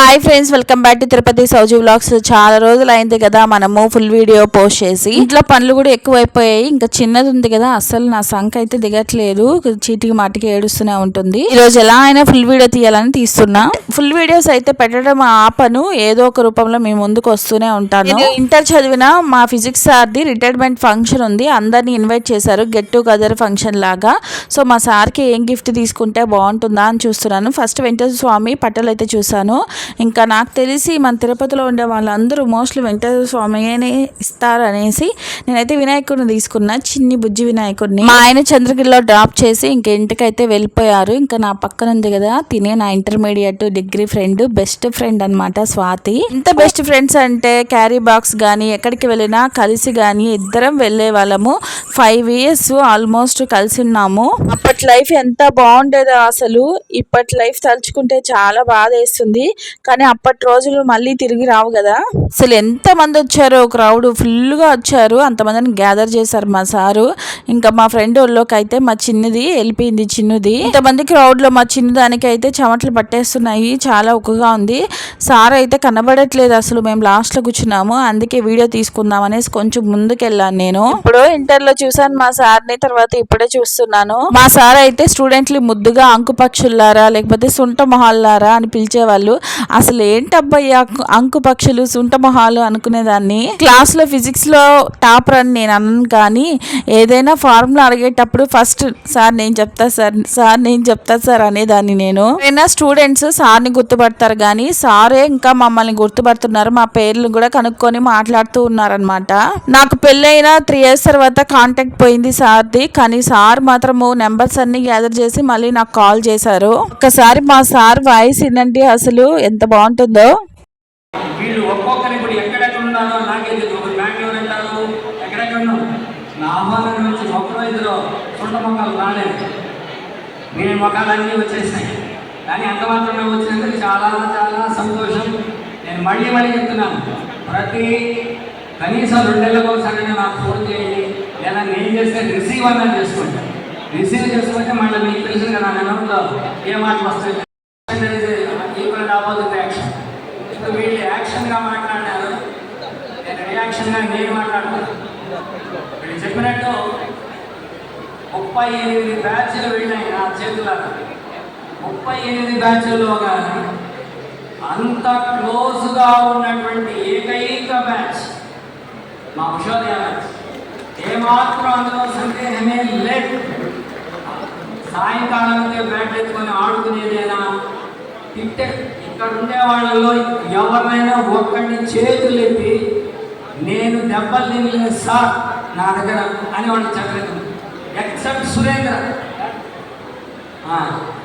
Hi friends welcome back to Tirupati Sowji vlogs చాలా రోజులు అయింది కదా మనము ఫుల్ వీడియో పోస్ట్ చేసి. ఇంట్లో పనులు కూడా ఎక్కువైపోయాయి ఇంకా చిన్నది ఉంది కదా అసలు నా సంఖ అయితే దిగట్లేదు. చీటికి మాటికి ఏడుస్తూనే ఉంటుంది. ఈ రోజు ఎలా అయినా ఫుల్ వీడియో తీయాలని తీస్తున్నా. ఫుల్ వీడియోస్ అయితే పెట్టడం ఆపను ఏదో ఒక రూపంలో మీ ముందుకు వస్తూనే ఉంటాను. ఇంటర్ చదివిన మా ఫిజిక్స్ సార్ది రిటైర్మెంట్ ఫంక్షన్ ఉంది. అందరిని ఇన్వైట్ చేశారు గెట్ టు గదర్ ఫంక్షన్ లాగా. సో మా సార్కి ఏం గిఫ్ట్ తీసుకుంటే బాగుంటుందా అని చూస్తున్నాను. ఫస్ట్ వెంకటేశ్వర స్వామి పట్టలు అయితే చూశాను. ఇంకా నాకు తెలిసి మన తిరుపతిలో ఉండే వాళ్ళందరూ మోస్ట్లీ వెంకటేశ్వర స్వామినే ఇస్తారు అనేసి నేనైతే వినాయకుడిని తీసుకున్నా చిన్ని బుజ్జి వినాయకుడిని. మా ఆయన చంద్రగిరిలో డ్రాప్ చేసి ఇంకా ఇంటికైతే వెళ్ళిపోయారు. ఇంకా నా పక్కన ఉంది కదా తినే నా intermediate degree friend best friend అన్నమాట స్వాతి. ఇంత బెస్ట్ ఫ్రెండ్స్ అంటే క్యారీ బాక్స్ కానీ ఎక్కడికి వెళ్ళినా కలిసి కానీ ఇద్దరం వెళ్ళే వాళ్ళము. ఫైవ్ ఇయర్స్ ఆల్మోస్ట్ కలిసి ఉన్నాము. అప్పటి లైఫ్ ఎంత బాగుండేదో అసలు. ఇప్పటి లైఫ్ తలుచుకుంటే చాలా బాధ వేస్తుంది కానీ అప్పటి రోజులు మళ్ళీ తిరిగి రావు కదా. అసలు ఎంత మంది వచ్చారో క్రౌడ్ ఫుల్గా వచ్చారు. అంతమందిని గ్యాదర్ చేశారు మా సారు. ఇంకా మా ఫ్రెండ్ వాళ్ళకి అయితే మా చిన్నది వెళ్ళిపోయింది చిన్నది. ఇంతమంది crowd లో మా చిన్నదానికి అయితే చెమటలు పట్టేస్తున్నాయి. చాలా ఉక్కుగా ఉంది. సార్ అయితే కనబడట్లేదు అసలు మేము లాస్ట్లో కూర్చున్నాము. అందుకే వీడియో తీసుకుందాం అనేసి కొంచెం ముందుకు వెళ్ళాను నేను. ఇప్పుడు ఇంటర్లో చూసాను మా సార్ని తర్వాత ఇప్పుడే చూస్తున్నాను. మా సార్ అయితే స్టూడెంట్లు ముద్దుగా అంకు పక్షుల్లారా లేకపోతే సుంట మొహాల్లారా అని పిలిచేవాళ్ళు. అసలు ఏంటబ్బయ్యా అంకు పక్షులు సుంటమొహాలు అనుకునేదాన్ని? క్లాస్లో ఫిజిక్స్లో టాపర్ అని నేను అన్నాను కానీ ఏదైనా ఫార్ములా అడిగేటప్పుడు ఫస్ట్ సార్ నేను చెప్తా సార్ సార్ నేను చెప్తా సార్ అనేదాన్ని నేను. అయినా స్టూడెంట్స్ సార్ని గుర్తుపడతారు కానీ సారే ఇంకా మమ్మల్ని గుర్తుపడుతున్నారు మా పేర్లు కూడా కనుక్కొని మాట్లాడుతూ ఉన్నారనమాట నాకు పెళ్ళైన త్రీ ఇయర్స్ తర్వాత కాంటాక్ట్ పోయింది సార్ది కానీ సార్ మాత్రము నెంబర్స్ అన్ని గ్యాదర్ చేసి మళ్ళీ నాకు కాల్ చేశారు. ఒకసారి మా సార్ వాయిస్ ఏంటంటే అసలు ఎంత బాగుంటుందో. వీళ్ళు ఒక్కొక్కరి ఇప్పుడు ఎక్కడెక్కడ ఉన్నారో నాకే తెలియదు ఒకరు బెంగళూరు వెళ్ళారు ఎక్కడెక్కడ నా ఆహ్వానం నుంచి ఒక్కరో ఇద్దరు సొంత మొక్కలు రాలేదు. నేను మొక్కలన్నీ వచ్చేసినాయి. కానీ అంత మాత్రమే వచ్చినందుకు చాలా చాలా సంతోషం. నేను మళ్ళీ మళ్ళీ చెప్తున్నాను. ప్రతి కనీసం రెండు నెలలకు ఒకసారి నాకు ఫోన్ చేయండి. లేదా నేను చేస్తే రిసీవ్ అన్నా చేసుకుంటాను రిసీవ్ చేసుకుంటే మళ్ళీ మీకు తెలుసు కదా నా నెలలో ఏ మాటలు వస్తాయి ఈక్వల్ ఆపోజిట్ యాక్షన్ ఇప్పుడు వీళ్ళు యాక్షన్గా మాట్లాడినారు నేను నేను మాట్లాడుతున్నాను వీళ్ళు చెప్పినట్టు ముప్పై ఎనిమిది బ్యాచ్లు వెళ్ళాయి నా చేతుల ముప్పై ఎనిమిది బ్యాచ్ల్లో కానీ అంత క్లోజ్గా ఉన్నటువంటి ఏకైక బ్యాచ్ మా ఉషోదయ బ్యాచ్. ఏమాత్రం అందులో సందేహమే లేదు సాయంకాలంలో బ్యాట్ ఎత్తుకొని ఆడుకునేదేనా తిట్టే. ఇక్కడ ఉండే వాళ్ళలో ఎవరినైనా ఒక్కడిని చేతులు ఎత్తి నేను దెబ్బలు తినలేదు సార్ నా దగ్గర అని వాళ్ళు చెప్పలేదు. ఎక్సెప్ట్ సురేంద్ర.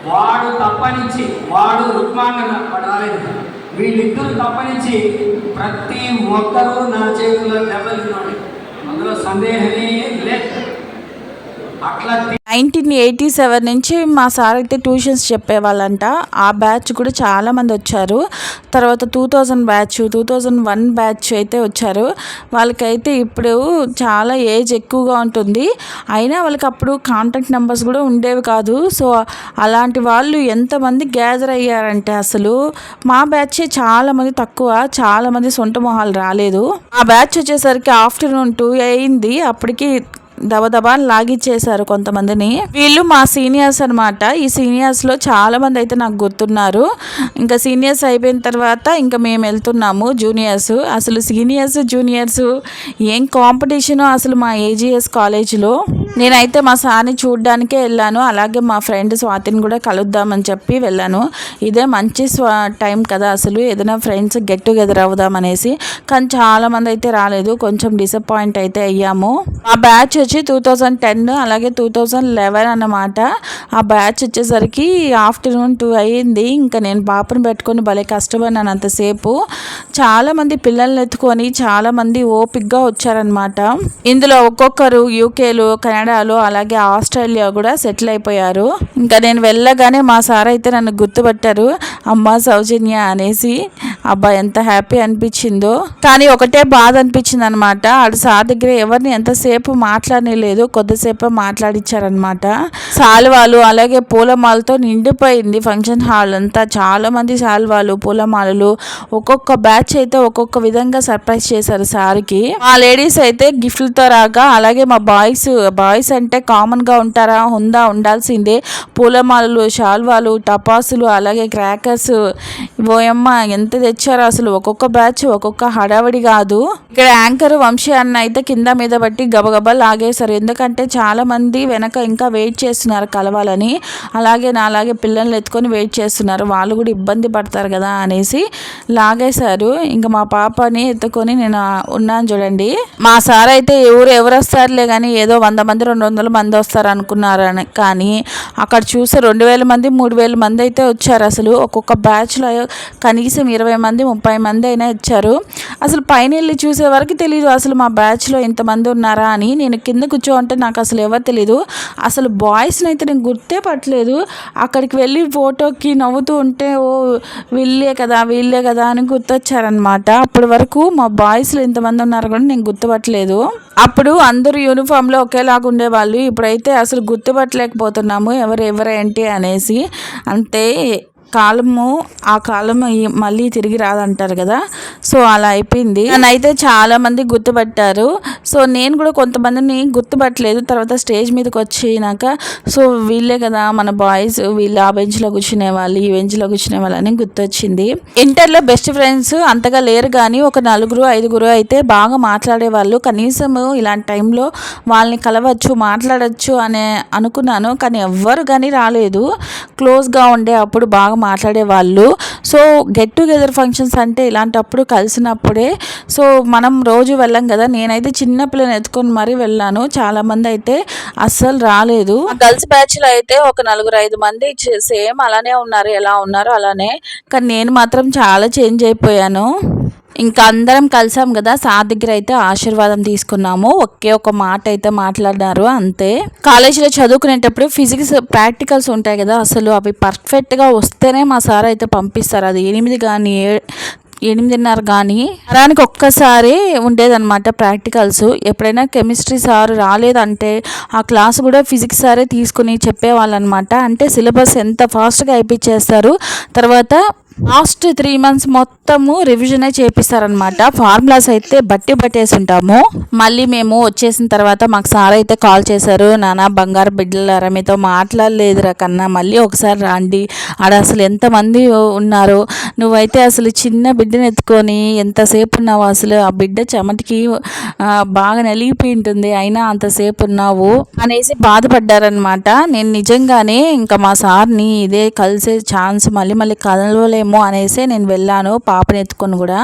వాడు తప్పనించి వాడు రుక్మాంగన వాడు రాలేదు. వీళ్ళిద్దరు తప్పనించి ప్రతి ఒక్కరూ నా చేతుల్లో దెబ్బలు తిన్నాడు. అందులో సందేహమే లేదు. అట్లా నైన్టీన్ ఎయిటీ సెవెన్ నుంచి మా సార్ అయితే ట్యూషన్స్ చెప్పేవాళ్ళంట. ఆ బ్యాచ్ కూడా చాలామంది వచ్చారు. తర్వాత two thousand batch two thousand one batch అయితే వచ్చారు. వాళ్ళకైతే ఇప్పుడు చాలా ఏజ్ ఎక్కువగా ఉంటుంది. అయినా వాళ్ళకి అప్పుడు కాంటాక్ట్ నెంబర్స్ కూడా ఉండేవి కాదు. సో అలాంటి వాళ్ళు ఎంతమంది గ్యాదర్ అయ్యారంటే అసలు మా బ్యాచ్ చాలామంది తక్కువ చాలామంది సొంత మొహాలు రాలేదు. ఆ బ్యాచ్ వచ్చేసరికి ఆఫ్టర్నూన్ టూ అయింది. అప్పటికి దబదబా లాగిచ్చేశారు కొంతమందిని. వీళ్ళు మా సీనియర్స్ అనమాట ఈ సీనియర్స్లో చాలా మంది అయితే నాకు గుర్తున్నారు. ఇంకా సీనియర్స్ అయిపోయిన తర్వాత ఇంకా మేము వెళ్తున్నాము జూనియర్స్. అసలు సీనియర్స్ జూనియర్స్ ఏం కాంపిటీషన్ అసలు మా ఏజీఎస్ కాలేజీలో నేనైతే మా సార్ని చూడడానికే వెళ్ళాను. అలాగే మా ఫ్రెండ్ స్వాతిని కూడా కలుద్దామని చెప్పి వెళ్ళాను. ఇదే మంచి స్వా టైం కదా అసలు. ఏదైనా ఫ్రెండ్స్ గెట్ టుగెదర్ అవుదాం అనేసి. కానీ చాలా మంది అయితే రాలేదు. కొంచెం డిసప్పాయింట్ అయితే అయ్యాము. ఆ బ్యాచ్ వచ్చి టూ థౌజండ్ టెన్ అలాగే టూ థౌజండ్ లెవెన్ అన్నమాట. ఆ బ్యాచ్ వచ్చేసరికి ఆఫ్టర్నూన్ టూ అయ్యింది. ఇంకా నేను పాపను పెట్టుకొని భలే కష్టపడినాను అంతసేపు చాలామంది పిల్లల్ని ఎత్తుకొని చాలామంది ఓపిక్గా వచ్చారనమాట ఇందులో ఒక్కొక్కరు యూకేలో కెనడాలో అలాగే ఆస్ట్రేలియా కూడా సెటిల్ అయిపోయారు. ఇంకా నేను వెళ్ళగానే మా సార్ అయితే నన్ను గుర్తుపట్టారు. అమ్మ సౌజన్య అనేసి. అబ్బా ఎంత హ్యాపీ అనిపించిందో. కానీ ఒకటే బాధ అనిపించింది అనమాట ఆడు సార్ దగ్గర ఎవరిని ఎంతసేపు లేదు కొద్దిసేపు మాట్లాడిచ్చారనమాట శాలువాలు అలాగే పూలమాలతో నిండిపోయింది ఫంక్షన్ హాల్ అంతా. చాలా మంది పూలమాలలు ఒక్కొక్క బ్యాచ్ అయితే ఒక్కొక్క విధంగా సర్ప్రైజ్ చేశారు సార్కి. మా లేడీస్ అయితే గిఫ్ట్లతో రాగా అలాగే మా బాయ్స్ బాయ్స్ అంటే కామన్గా ఉంటారా ఉందా ఉండాల్సిందే. పూలమాలలు శాల్వాలు టపాసులు అలాగే క్రాకర్స్. ఓయమ్మ ఎంత తెచ్చారో అసలు ఒక్కొక్క బ్యాచ్ ఒక్కొక్క హడావిడి కాదు. ఇక్కడ యాంకర్ వంశీ అన్న అయితే కింద మీద బట్టి గబగబా లాగేశారు ఎందుకంటే చాలామంది వెనక ఇంకా వెయిట్ చేస్తున్నారు కలవాలని. అలాగే నా అలాగే పిల్లల్ని ఎత్తుకొని వెయిట్ చేస్తున్నారు. వాళ్ళు కూడా ఇబ్బంది పడతారు కదా అనేసి లాగేశారు. ఇంకా మా పాపని ఎత్తుకొని నేను ఉన్నాను చూడండి. మా సార్ అయితే ఎవరు ఎవరు వస్తారులే కానీ ఏదో వంద మంది రెండు వందల మంది వస్తారు అనుకున్నారు కానీ అక్కడ చూస్తే రెండు వేల మంది మూడు వేల మంది అయితే వచ్చారు. అసలు ఒక్కొక్క బ్యాచ్లో కనీసం ఇరవై మంది ముప్పై మంది అయినా ఇచ్చారు అసలు పైన వెళ్ళి చూసే వరకు తెలియదు అసలు మా బ్యాచ్లో ఇంతమంది ఉన్నారా అని నేను కింద కూర్చోంటే నాకు అసలు ఎవరు తెలియదు అసలు బాయ్స్ని అయితే నేను గుర్తే పట్టలేదు. అక్కడికి వెళ్ళి ఫోటోకి నవ్వుతూ ఉంటే ఓ వీళ్ళే కదా వీళ్ళే కదా అని గుర్తొచ్చారనమాట అప్పటి వరకు మా బాయ్స్లో ఇంతమంది ఉన్నారు కూడా నేను గుర్తుపట్టలేదు. అప్పుడు అందరూ యూనిఫామ్లో ఒకేలాగా ఉండేవాళ్ళు. ఇప్పుడైతే అసలు గుర్తుపట్టలేకపోతున్నాము. ఎవరు ఎవరేంటి అనేసి. అంతే కాలము ఆ కాలం మళ్ళీ తిరిగి రాదంటారు కదా? సో అలా అయిపోయింది. నన్నైతే చాలా మంది గుర్తుపట్టారు. సో నేను కూడా కొంతమందిని గుర్తుపట్టలేదు. తర్వాత స్టేజ్ మీదకి వచ్చినాక సో వీళ్ళే కదా మన బాయ్స్ వీళ్ళు ఆ బెంచ్లో కూర్చునే వాళ్ళు ఈ బెంచ్లో కూర్చునే వాళ్ళు అని గుర్తొచ్చింది. ఇంటర్లో బెస్ట్ ఫ్రెండ్స్ అంతగా లేరు కానీ ఒక నలుగురు ఐదుగురు అయితే బాగా మాట్లాడేవాళ్ళు కనీసం ఇలాంటి టైంలో వాళ్ళని కలవచ్చు మాట్లాడచ్చు అనే అనుకున్నాను. కానీ ఎవ్వరు కానీ రాలేదు. క్లోజ్గా ఉండే అప్పుడు బాగా మాట్లాడే వాళ్ళు. సో గెట్ టుగెదర్ ఫంక్షన్స్ అంటే ఇలాంటప్పుడు కలిసినప్పుడే సో మనం రోజు వెళ్ళాం కదా నేనైతే చిన్న పిల్లని ఎత్తుకొని మరీ వెళ్ళాను. చాలా మంది అయితే అస్సలు రాలేదు గర్ల్స్ బ్యాచ్లో అయితే ఒక నలుగురు ఐదు మంది సేమ్ అలానే ఉన్నారు. ఎలా ఉన్నారో అలానే. కానీ నేను మాత్రం చాలా చేంజ్ అయిపోయాను. ఇంకా అందరం కలిసాం కదా సార్ దగ్గర అయితే ఆశీర్వాదం తీసుకున్నాము. ఒకే ఒక మాట అయితే మాట్లాడినారు అంతే. కాలేజీలో చదువుకునేటప్పుడు ఫిజిక్స్ ప్రాక్టికల్స్ ఉంటాయి కదా అసలు అవి పర్ఫెక్ట్గా వస్తేనే మా సార్ అయితే పంపిస్తారు. అది ఎనిమిది కానీ ఏ- ఎనిమిదిన్నర కానీ వారానికి ఒక్కసారి ఉండేదన్నమాట ప్రాక్టికల్స్. ఎప్పుడైనా కెమిస్ట్రీ సార్ రాలేదంటే ఆ క్లాస్ కూడా ఫిజిక్స్ సారే తీసుకుని చెప్పేవాళ్ళు అనమాట అంటే సిలబస్ ఎంత ఫాస్ట్గా అయిపించేస్తారు తర్వాత లాస్ట్ త్రీ మంత్స్ మొత్తము రివిజనే చేపిస్తారనమాట ఫార్ములాస్ అయితే బట్టి పట్టేసి ఉంటాము మళ్ళీ మేము వచ్చేసిన తర్వాత మాకు సార్ అయితే కాల్ చేశారు నానా బంగారు బిడ్డలారా మీతో మాట్లాడలేదురా కన్నా మళ్ళీ ఒకసారి రాండి. ఆడ అసలు ఎంతమంది ఉన్నారు? నువ్వైతే అసలు చిన్న బిడ్డను ఎత్తుకొని ఎంతసేపు ఉన్నావు అసలు? ఆ బిడ్డ చెమటికి బాగా నలిగిపోయి ఉంటుంది. అయినా అంతసేపు ఉన్నావు అనేసి బాధపడ్డారనమాట నేను నిజంగానే ఇంకా మా సార్ని ఇదే కలిసే ఛాన్స్ మళ్ళీ మళ్ళీ కలవలేము అనేసి నేను వెళ్ళాను పాపని ఎత్తుకొని కూడా.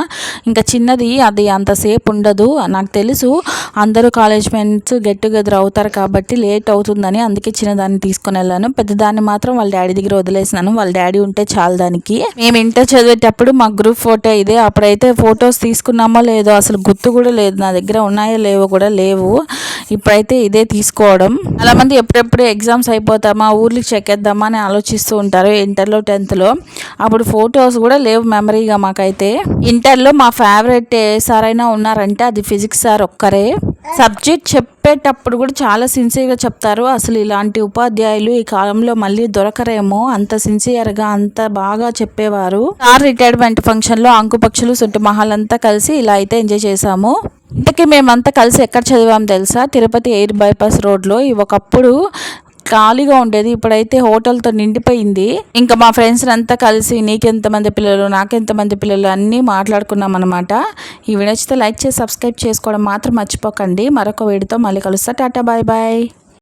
ఇంకా చిన్నది అది అంతసేపు ఉండదు. నాకు తెలుసు అందరూ కాలేజ్ ఫ్రెండ్స్ గెట్ టుగెదర్ అవుతారు కాబట్టి లేట్ అవుతుందని అందుకే చిన్నదాన్ని తీసుకుని వెళ్ళాను. పెద్దదాన్ని మాత్రం వాళ్ళ డాడీ దగ్గర వదిలేసినాను. వాళ్ళ డాడీ ఉంటే చాలు దానికి. మేము ఇంటర్ చదివేటప్పుడు మా గ్రూప్ ఫోటో ఇదే. అప్పుడైతే ఫొటోస్ తీసుకున్నామో లేదో అసలు గుర్తు కూడా లేదు. నా దగ్గర ఉన్నాయో లేవో కూడా లేవు. ఇప్పుడైతే ఇదే తీసుకోవడం. చాలా మంది ఎప్పుడెప్పుడు ఎగ్జామ్స్ అయిపోతామా ఊర్లకి చెక్కేద్దామా అని ఆలోచిస్తూ ఉంటారు ఇంటర్లో టెన్త్లో అప్పుడు ఫొటోస్ కూడా లేవు మెమరీగా మాకైతే. ఇంటర్లో మా ఫేవరెట్ ఏ సార్ అయినా ఉన్నారంటే అది ఫిజిక్స్ సార్ ఒక్కరే. సబ్జెక్ట్ చెప్పేటప్పుడు కూడా చాలా సిన్సియర్గా చెప్తారు. అసలు ఇలాంటి ఉపాధ్యాయులు ఈ కాలంలో మళ్ళీ దొరకరేమో. అంత సిన్సియర్గా అంత బాగా చెప్పేవారు. సార్ రిటైర్మెంట్ ఫంక్షన్లో అంకుపక్షులు సుట్టు మహల్ అంతా కలిసి ఇలా అయితే ఎంజాయ్ చేసాము ఇంతకీ మేమంతా కలిసి ఎక్కడ చదివాం తెలుసా? తిరుపతి ఎయిర్ బైపాస్ రోడ్లో. ఒకప్పుడు ఖాళీగా ఉండేది. ఇప్పుడైతే హోటల్తో నిండిపోయింది. ఇంకా మా ఫ్రెండ్స్ అంతా కలిసి నీకెంతమంది పిల్లలు నాకెంతమంది పిల్లలు అన్నీ మాట్లాడుకున్నాం అనమాట ఈ వీడియో నచ్చితే లైక్ చేసి సబ్స్క్రైబ్ చేసుకోవడం మాత్రం మర్చిపోకండి. మరొక వీడియోతో మళ్ళీ కలుస్తా. Tata bye bye.